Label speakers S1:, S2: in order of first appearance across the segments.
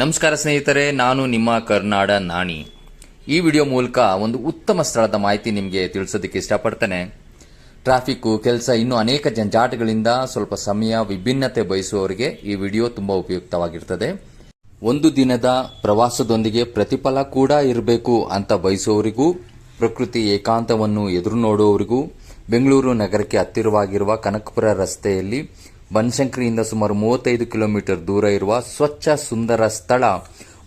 S1: ನಮಸ್ಕಾರ ಸ್ನೇಹಿತರೆ, ನಾನು ನಿಮ್ಮ ಕರ್ನಾಡ ನಾಣಿ. ಈ ವಿಡಿಯೋ ಮೂಲಕ ಒಂದು ಉತ್ತಮ ಸ್ಥಳದ ಮಾಹಿತಿ ನಿಮಗೆ ತಿಳಿಸೋದಕ್ಕೆ ಇಷ್ಟಪಡ್ತೇನೆ. ಟ್ರಾಫಿಕ್ಕು, ಕೆಲಸ, ಇನ್ನೂ ಅನೇಕ ಜಂಜಾಟಗಳಿಂದ ಸ್ವಲ್ಪ ಸಮಯ ವಿಭಿನ್ನತೆ ಬಯಸುವವರಿಗೆ ಈ ವಿಡಿಯೋ ತುಂಬಾ ಉಪಯುಕ್ತವಾಗಿರ್ತದೆ. ಒಂದು ದಿನದ ಪ್ರವಾಸದೊಂದಿಗೆ ಪ್ರತಿಫಲ ಕೂಡ ಇರಬೇಕು ಅಂತ ಬಯಸುವವರಿಗೂ, ಪ್ರಕೃತಿ ಏಕಾಂತವನ್ನು ಎದುರು ನೋಡುವವರಿಗೂ, ಬೆಂಗಳೂರು ನಗರಕ್ಕೆ ಹತ್ತಿರವಾಗಿರುವ ಕನಕಪುರ ರಸ್ತೆಯಲ್ಲಿ ಬನಶಂಕರಿಯಿಂದ ಸುಮಾರು ಮೂವತ್ತೈದು ಕಿಲೋಮೀಟರ್ ದೂರ ಇರುವ ಸ್ವಚ್ಛ ಸುಂದರ ಸ್ಥಳ.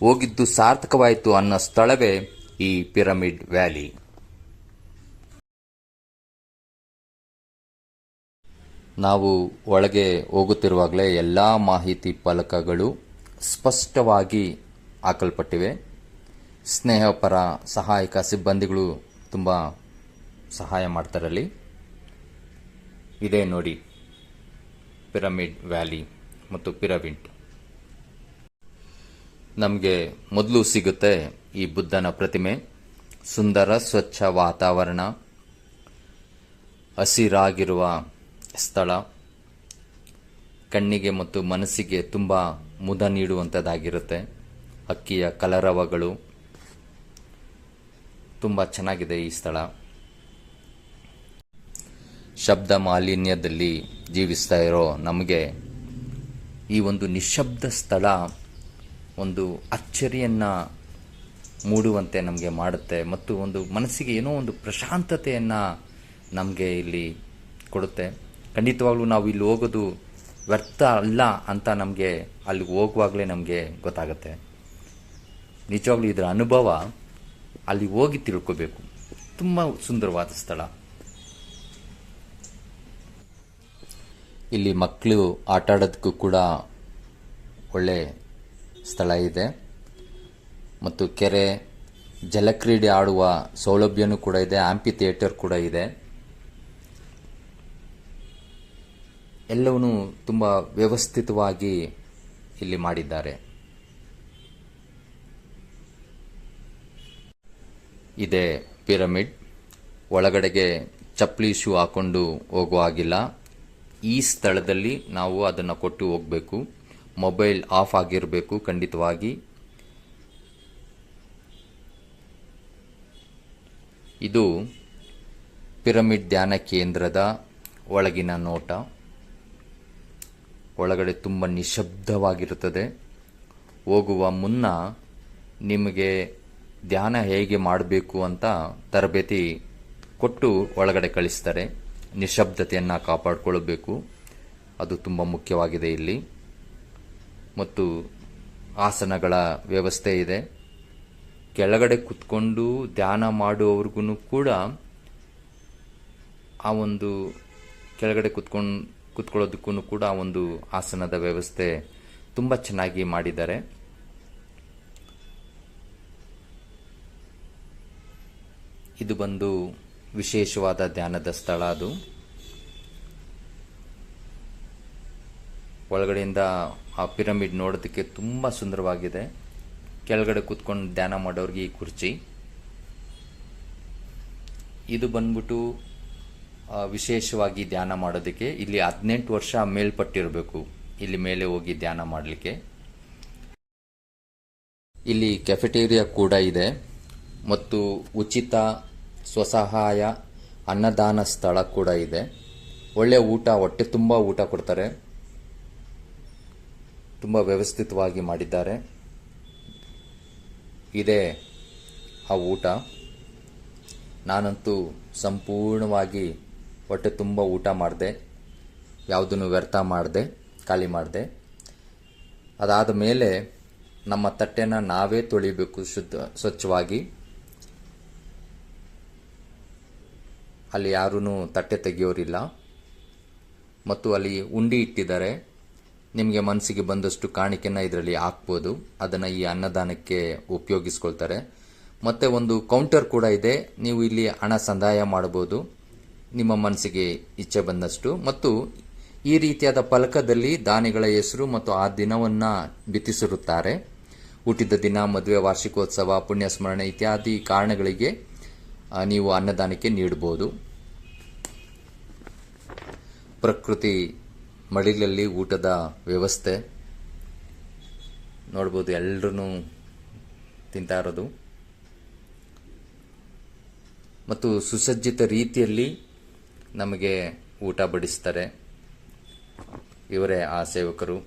S1: ಹೋಗಿದ್ದು ಸಾರ್ಥಕವಾಯಿತು ಅನ್ನೋ ಸ್ಥಳವೇ ಈ ಪಿರಮಿಡ್ ವ್ಯಾಲಿ. ನಾವು ಒಳಗೆ ಹೋಗುತ್ತಿರುವಾಗಲೇ ಎಲ್ಲ ಮಾಹಿತಿ ಫಲಕಗಳು ಸ್ಪಷ್ಟವಾಗಿ ಹಾಕಲ್ಪಟ್ಟಿವೆ. ಸ್ನೇಹಪರ ಸಹಾಯಕ ಸಿಬ್ಬಂದಿಗಳು ತುಂಬ ಸಹಾಯ ಮಾಡ್ತಾರಲ್ಲಿ. ಇದೇ ನೋಡಿ. ಪಿರಮಿಡ್ ವ್ಯಾಲಿ ಮತ್ತು ಪಿರಮಿಡ್ ನಮಗೆ ಮೊದಲು ಸಿಗುತ್ತೆ ಈ ಬುದ್ಧನ ಪ್ರತಿಮೆ. ಸುಂದರ, ಸ್ವಚ್ಛ ವಾತಾವರಣ. ಹಸಿರಾಗಿರುವ ಸ್ಥಳ. ಕಣ್ಣಿಗೆ ಮತ್ತು ಮನಸ್ಸಿಗೆ ತುಂಬ ಮುದ ನೀಡುವಂಥದ್ದಾಗಿರುತ್ತೆ ಅಕ್ಕಿಯ ಕಲರವಗಳು. ತುಂಬ ಚೆನ್ನಾಗಿದೆ ಈ ಸ್ಥಳ. ಶಬ್ದ ಮಾಲಿನ್ಯದಲ್ಲಿ ಜೀವಿಸ್ತಾ ಇರೋ ನಮಗೆ ಈ ಒಂದು ನಿಶಬ್ದ ಸ್ಥಳ ಒಂದು ಅಚ್ಚರಿಯನ್ನು ಮೂಡುವಂತೆ ನಮಗೆ ಮಾಡುತ್ತೆ ಮತ್ತು ಒಂದು ಮನಸ್ಸಿಗೆ ಏನೋ ಒಂದು ಪ್ರಶಾಂತತೆಯನ್ನು ನಮಗೆ ಇಲ್ಲಿ ಕೊಡುತ್ತೆ. ಖಂಡಿತವಾಗ್ಲೂ ನಾವು ಇಲ್ಲಿ ಹೋಗೋದು ವ್ಯರ್ಥ ಅಲ್ಲ ಅಂತ ನಮಗೆ ಅಲ್ಲಿ ಹೋಗುವಾಗಲೇ ನಮಗೆ ಗೊತ್ತಾಗುತ್ತೆ. ನಿಜವಾಗ್ಲೂ ಇದರ ಅನುಭವ ಅಲ್ಲಿ ಹೋಗಿ ತಿಳ್ಕೋಬೇಕು. ತುಂಬ ಸುಂದರವಾದ ಸ್ಥಳ. ಇಲ್ಲಿ ಮಕ್ಕಳು ಆಟ ಆಡೋದಕ್ಕೂ ಕೂಡ ಒಳ್ಳೆ ಸ್ಥಳ ಇದೆ. ಮತ್ತು ಕೆರೆ, ಜಲಕ್ರೀಡೆ ಆಡುವ ಸೌಲಭ್ಯನೂ ಕೂಡ ಇದೆ ಆಂಪಿ ಥಿಯೇಟರ್ ಕೂಡ ಇದೆ. ಎಲ್ಲವನ್ನೂ ತುಂಬ ವ್ಯವಸ್ಥಿತವಾಗಿ ಇಲ್ಲಿ ಮಾಡಿದ್ದಾರೆ. ಇದೆ ಪಿರಮಿಡ್. ಒಳಗಡೆಗೆ ಚಪ್ಪಲಿ ಶೂ ಹಾಕೊಂಡು ಹೋಗುವ ಹಾಗಿಲ್ಲ. ಈ ಸ್ಥಳದಲ್ಲಿ ನಾವು ಅದನ್ನು ಕೊಟ್ಟು ಹೋಗಬೇಕು. ಮೊಬೈಲ್ ಆಫ್ ಆಗಿರಬೇಕು, ಖಂಡಿತವಾಗಿ. ಇದು ಪಿರಮಿಡ್ ಧ್ಯಾನ ಕೇಂದ್ರದ ಒಳಗಿನ ನೋಟ. ಒಳಗಡೆ ತುಂಬ ನಿಶಬ್ದವಾಗಿರುತ್ತದೆ. ಹೋಗುವ ಮುನ್ನ ನಿಮಗೆ ಧ್ಯಾನ ಹೇಗೆ ಮಾಡಬೇಕು ಅಂತ ತರಬೇತಿ ಕೊಟ್ಟು ಒಳಗಡೆ ಕಳಿಸ್ತಾರೆ. ನಿಶಬ್ದತೆಯನ್ನು ಕಾಪಾಡಿಕೊಳ್ಳಬೇಕು ಅದು ತುಂಬ ಮುಖ್ಯವಾಗಿದೆ ಇಲ್ಲಿ. ಮತ್ತು ಆಸನಗಳ ವ್ಯವಸ್ಥೆ ಇದೆ. ಕೆಳಗಡೆ ಕುತ್ಕೊಂಡು ಧ್ಯಾನ ಮಾಡುವವ್ರಿಗೂ ಕೂಡ ಆ ಒಂದು ಕೆಳಗಡೆ ಕುತ್ಕೊಂಡು ಕುತ್ಕೊಳ್ಳೋದಕ್ಕೂ ಕೂಡ ಆ ಒಂದು ಆಸನದ ವ್ಯವಸ್ಥೆ ತುಂಬ ಚೆನ್ನಾಗಿ ಮಾಡಿದ್ದಾರೆ. ಇದು ಬಂದು ವಿಶೇಷವಾದ ಧ್ಯಾನದ ಸ್ಥಳ ಅದು. ಒಳಗಡೆಯಿಂದ ಆ ಪಿರಮಿಡ್ ನೋಡೋದಕ್ಕೆ ತುಂಬ ಸುಂದರವಾಗಿದೆ. ಕೆಳಗಡೆ ಕೂತ್ಕೊಂಡು ಧ್ಯಾನ ಮಾಡೋರಿಗೆ ಈ ಕುರ್ಚಿ. ಇದು ಬಂದ್ಬಿಟ್ಟು ವಿಶೇಷವಾಗಿ ಧ್ಯಾನ ಮಾಡೋದಕ್ಕೆ ಇಲ್ಲಿ ಹದಿನೆಂಟು ವರ್ಷ ಮೇಲ್ಪಟ್ಟಿರಬೇಕು. ಇಲ್ಲಿ ಮೇಲೆ ಹೋಗಿ ಧ್ಯಾನ ಮಾಡಲಿಕ್ಕೆ. ಇಲ್ಲಿ ಕೆಫೆಟೇರಿಯಾ ಕೂಡ ಇದೆ. ಮತ್ತು ಉಚಿತ ಸ್ವಸಹಾಯ, ಅನ್ನದಾನ ಸ್ಥಳ ಕೂಡ ಇದೆ. ಒಳ್ಳೆ ಊಟ, ಹೊಟ್ಟೆ ತುಂಬ ಊಟ ಕೊಡ್ತಾರೆ. ತುಂಬ ವ್ಯವಸ್ಥಿತವಾಗಿ ಮಾಡಿದ್ದಾರೆ. ಇದೆ ಆ ಊಟ. ನಾನಂತೂ ಸಂಪೂರ್ಣವಾಗಿ ಹೊಟ್ಟೆ ತುಂಬ ಊಟ ಮಾಡಿದೆ. ಯಾವುದನ್ನು ವ್ಯರ್ಥ ಮಾಡಿದೆ, ಖಾಲಿ ಮಾಡಿದೆ. ಅದಾದ ಮೇಲೆ ನಮ್ಮ ತಟ್ಟೆನ ನಾವೇ ತೊಳಿಬೇಕು ಶುದ್ಧ, ಸ್ವಚ್ಛವಾಗಿ. ಅಲ್ಲಿ ಯಾರೂ ತಟ್ಟೆ ತೆಗೆಯೋರಿಲ್ಲ. ಮತ್ತು ಅಲ್ಲಿ ಉಂಡಿ ಇಟ್ಟಿದ್ದಾರೆ. ನಿಮಗೆ ಮನಸ್ಸಿಗೆ ಬಂದಷ್ಟು ಕಾಣಿಕೆನ ಇದರಲ್ಲಿ ಹಾಕ್ಬೋದು. ಅದನ್ನು ಈ ಅನ್ನದಾನಕ್ಕೆ ಉಪಯೋಗಿಸ್ಕೊಳ್ತಾರೆ. ಮತ್ತು ಒಂದು ಕೌಂಟರ್ ಕೂಡ ಇದೆ. ನೀವು ಇಲ್ಲಿ ಹಣ ಸಂದಾಯ ಮಾಡ್ಬೋದು ನಿಮ್ಮ ಮನಸ್ಸಿಗೆ ಇಚ್ಛೆ ಬಂದಷ್ಟು. ಮತ್ತು ಈ ರೀತಿಯಾದ ಫಲಕದಲ್ಲಿ ದಾನಿಗಳ ಹೆಸರು ಮತ್ತು ಆ ದಿನವನ್ನು ಬಿತ್ತಿಸಿರುತ್ತಾರೆ. ಹುಟ್ಟಿದ ದಿನ, ಮದುವೆ, ವಾರ್ಷಿಕೋತ್ಸವ, ಪುಣ್ಯಸ್ಮರಣೆ ಇತ್ಯಾದಿ ಕಾರಣಗಳಿಗೆ ನೀವು ಅನ್ನದಾನಕ್ಕೆ ನೀಡಬಹುದು ಪ್ರಕೃತಿ ಮಡಿಲಲ್ಲಿ ಊಟದ ವ್ಯವಸ್ಥೆ. ನೋಡ್ಬೋದು ಎಲ್ಲರೂ ತಿಂತಾ ಇರೋದು. ಮತ್ತು ಸುಸಜ್ಜಿತ ರೀತಿಯಲ್ಲಿ ನಮಗೆ ಊಟ ಬಡಿಸ್ತಾರೆ ಇವರೇ ಆ ಸೇವಕರು.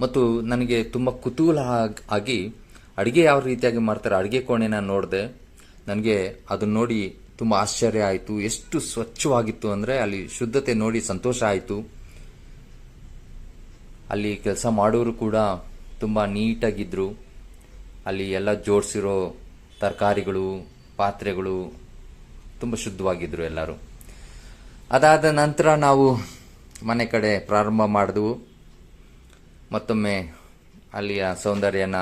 S1: ಮತ್ತು ನನಗೆ ತುಂಬ ಕುತೂಹಲ ಆಗ್- ಅಡುಗೆ ಯಾವ ರೀತಿಯಾಗಿ ಮಾಡ್ತಾರೆ, ಅಡುಗೆ ಕೋಣೆನ ನೋಡಿದೆ ನನಗೆ ಅದನ್ನ ನೋಡಿ ತುಂಬ ಆಶ್ಚರ್ಯ ಆಯಿತು. ಎಷ್ಟು ಸ್ವಚ್ಛವಾಗಿತ್ತು ಅಂದರೆ ಅಲ್ಲಿ ಶುದ್ಧತೆ ನೋಡಿ ಸಂತೋಷ ಆಯಿತು. ಅಲ್ಲಿ ಕೆಲಸ ಮಾಡೋರು ಕೂಡ ತುಂಬ ನೀಟಾಗಿದ್ದರು ಅಲ್ಲಿ ಎಲ್ಲ ಜೋಡಿಸಿರೋ ತರಕಾರಿಗಳು, ಪಾತ್ರೆಗಳು ತುಂಬ ಶುದ್ಧವಾಗಿದ್ದರು ಎಲ್ಲರೂ. ಅದಾದ ನಂತರ ನಾವು ಮನೆ ಕಡೆ ಪ್ರಾರಂಭ ಮಾಡಿದೆವು ಮತ್ತೊಮ್ಮೆ ಅಲ್ಲಿಯ ಸೌಂದರ್ಯನ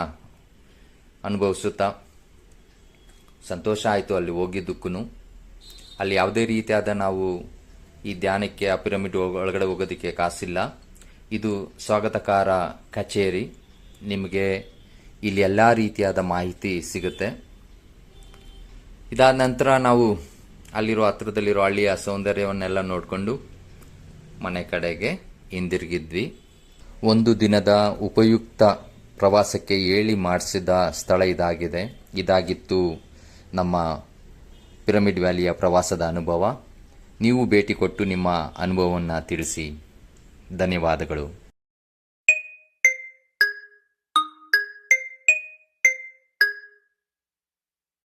S1: ಅನುಭವಿಸುತ್ತಾ ಸಂತೋಷ ಆಯಿತು ಅಲ್ಲಿ ಹೋಗಿದ್ದಕ್ಕೂ ಅಲ್ಲಿ ಯಾವುದೇ ರೀತಿಯಾದ ನಾವು ಈ ಧ್ಯಾನಕ್ಕೆ, ಆ ಪಿರಮಿಡ್ ಒಳಗಡೆ ಹೋಗೋದಕ್ಕೆ ಕಾಸಿಲ್ಲ. ಇದು ಸ್ವಾಗತಕಾರ ಕಚೇರಿ. ನಿಮಗೆ ಇಲ್ಲಿ ಎಲ್ಲ ರೀತಿಯಾದ ಮಾಹಿತಿ ಸಿಗುತ್ತೆ. ಇದಾದ ನಂತರ ನಾವು ಅಲ್ಲಿರೋ ಹತ್ರದಲ್ಲಿರೋ ಹಳ್ಳಿಯ ಸೌಂದರ್ಯವನ್ನೆಲ್ಲ ನೋಡಿಕೊಂಡು ಮನೆ ಕಡೆಗೆ ಹಿಂದಿರುಗಿದ್ವಿ. ಒಂದು ದಿನದ ಉಪಯುಕ್ತ ಪ್ರವಾಸಕ್ಕೆ ಹೇಳಿ ಮಾಡಿಸಿದ ಸ್ಥಳ ಇದಾಗಿದೆ. ಇದಾಗಿತ್ತು ನಮ್ಮ ಪಿರಮಿಡ್ ವ್ಯಾಲಿಯ ಪ್ರವಾಸದ ಅನುಭವ. ನೀವು ಭೇಟಿ ಕೊಟ್ಟು ನಿಮ್ಮ ಅನುಭವವನ್ನು ತಿಳಿಸಿ. ಧನ್ಯವಾದಗಳು.